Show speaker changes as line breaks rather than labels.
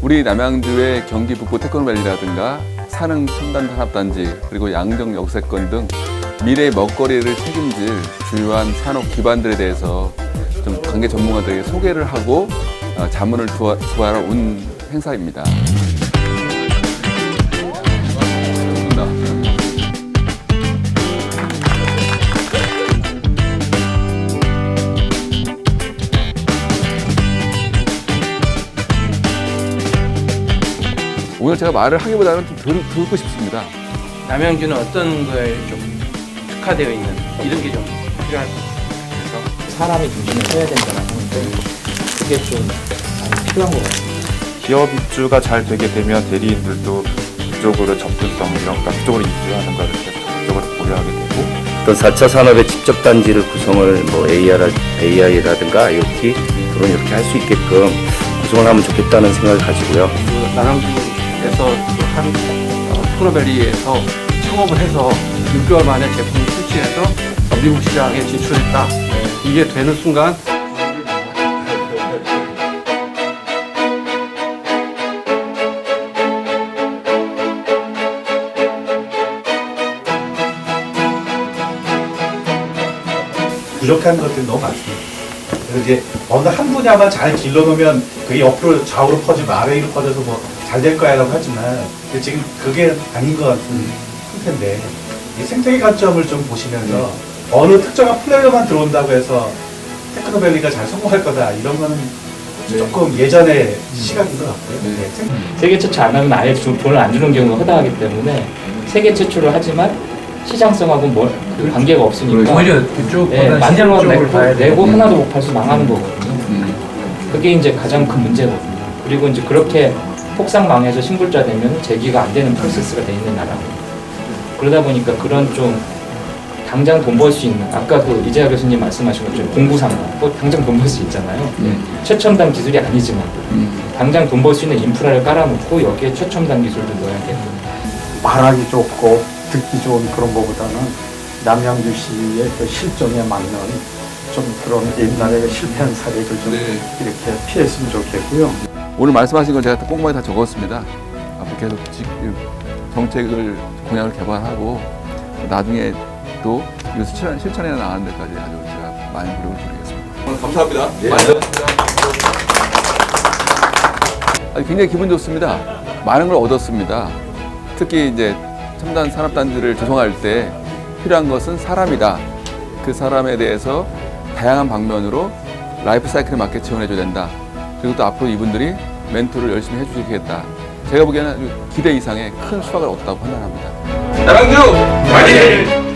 우리 남양주의 경기 북부 테크노밸리라든가 산흥 첨단 산업단지 그리고 양정 역세권 등 미래의 먹거리를 책임질 주요한 산업 기반들에 대해서 좀 관계 전문가들에게 소개를 하고 어, 자문을 구하러 온 행사입니다. 오늘 제가 말을 하기보다는 좀 들, 듣고 싶습니다.
남양주는 어떤 거에 좀 특화되어 있는 이런 게 좀 필요할 것 같아서
사람이 중심을 해야 된다는 건데 그게 좀 많이 필요한 것 같아요.
기업 입주가 잘 되게 되면 대리인들도 그쪽으로 접근성 이런 그쪽으로 입주하는 계속 적극적으로 고려하게 되고
또 4차 산업의 직접 단지를 구성을 뭐 AR, AI라든가 IoT 그런 이렇게 할 수 있게끔 구성을 하면 좋겠다는 생각을 가지고요.
그 남양주 에서 한 어, 테크노밸리에서 창업을 해서 6개월 만에 제품을 출시해서 어, 미국 시장에 진출했다. 이게 되는 순간
부족한 것들이 너무 많습니다. 그래서 이제 어느 한 분야만 잘 길러놓으면 그게 옆으로 좌우로 퍼지고 아래로 퍼져서 뭐 잘 될 거야라고 하지만 지금 그게 아닌 것 같은 상태인데 이 생태계 관점을 좀 보시면서 어느 특정한 플레이어만 들어온다고 해서 테크노밸리가 잘 성공할 거다 이런 거는 조금 예전의 시각인 것 같고요. 네, 생-
세계 최초 안 하면 아예 주- 돈을 안 주는 경우가 허다하기 때문에 세계 최초를 하지만 시장성하고 뭐, 그 관계가 없으니까
오히려 그쪽보다
예, 만들어 내고. 내고 하나도 못 팔수 망하는 거거든요. 그게 이제 가장 큰 문제거든요. 그리고 이제 그렇게 폭삭 망해서 신불자 되면 재기가 안 되는 프로세스가 돼 있는 나라거든요. 그러다 보니까 그런 좀 당장 돈 벌 수 있는 아까 그 이재하 교수님 말씀하신 것처럼 공부상가 뭐 당장 돈 벌 수 있잖아요.
네.
최첨단 기술이 아니지만 당장 돈 벌 수 있는 인프라를 깔아놓고 여기에 최첨단 기술도 넣어야 되고
말하기 좋고 듣기 좋은 그런 것보다는 남양주 시의 그 실정에 맞는 좀 그런 옛날에 실패한 사례를 좀
네.
이렇게 피했으면 좋겠고요.
오늘 말씀하신 걸 제가 꼼꼼하게 다 적었습니다. 앞으로 계속 정책을 공약을 개발하고 나중에 또 이거 실천, 실천해 나가는 데까지 아주 제가 많이 노력을 드리겠습니다. 감사합니다. 아니, 굉장히 기분 좋습니다. 많은 걸 얻었습니다. 특히 이제 첨단 산업단지를 조성할 때 필요한 것은 사람이다. 그 사람에 대해서 다양한 방면으로 라이프 사이클에 맞게 지원해줘야 된다. 그리고 또 앞으로 이분들이 멘토를 열심히 해주시겠다. 제가 보기에는 기대 이상의 큰 수확을 얻었다고 판단합니다.
남양주 화이팅!